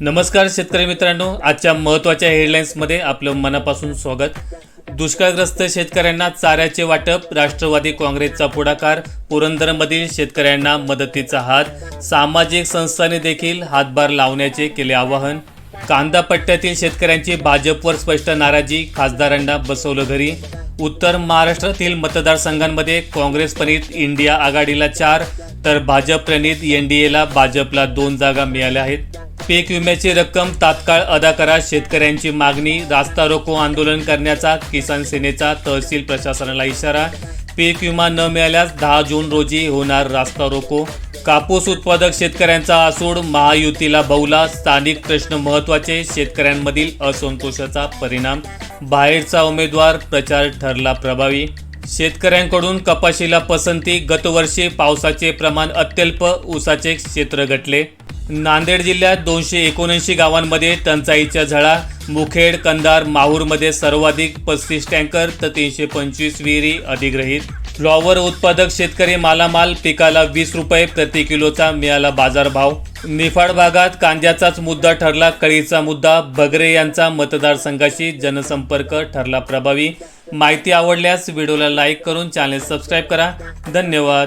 नमस्कार शेतकरी मित्रांनो आजच्या महत्त्वाच्या हेडलाईन्समध्ये आपलं मनापासून स्वागत. दुष्काळग्रस्त शेतकऱ्यांना चाऱ्याचे वाटप राष्ट्रवादी काँग्रेसचा पुढाकार पुरंदरमधील शेतकऱ्यांना मदतीचा हात सामाजिक संस्थांनी देखील हातभार लावण्याचे केले आवाहन. कांदा पट्ट्यातील शेतकऱ्यांची भाजपवर स्पष्ट नाराजी खासदारांना बसवलं घरी. उत्तर महाराष्ट्रातील मतदारसंघांमध्ये काँग्रेस प्रणित इंडिया आघाडीला चार तर भाजप प्रणित एनडीएला भाजपला दोन जागा मिळाल्या आहेत. पीक विम्याची रक्कम तात्काळ अदा करा. शेतकऱ्यांची मागणी रास्ता रोको आंदोलन करण्याचा किसान सेनेचा तहसील प्रशासनाला इशारा. पीक विमा न मिळाल्यास दहा जून रोजी होणार रास्ता रोको. कापूस उत्पादक शेतकऱ्यांचा आसूड महायुतीला बहुला स्थानिक प्रश्न महत्त्वाचे शेतकऱ्यांमधील असंतोषाचा परिणाम. बाहेरचा उमेदवार प्रचार ठरला प्रभावी. शेतकऱ्यांकडून कपाशीला पसंती गतवर्षी पावसाचे प्रमाण अत्यल्प ऊसाचे क्षेत्र घटले नांदेड जिल्ह्यात दोनशे एकोणऐंशी गावांमध्ये टंचाईच्या झळा. मुखेड कंधार माहूरमध्ये सर्वाधिक पस्तीस टँकर तर तीनशे पंचवीस विहिरी अधिग्रहित. फ्लॉवर उत्पादक शेतकरी मालामाल पिकाला वीस रुपये प्रति किलोचा मिळाला बाजारभाव. निफाड भागात कांद्याचाच मुद्दा ठरला कळीचा मुद्दा बगरे यांचा मतदारसंघाशी जनसंपर्क ठरला प्रभावी. माहिती आवडल्यास व्हिडिओला लाईक करून चॅनेल सबस्क्राईब करा. धन्यवाद.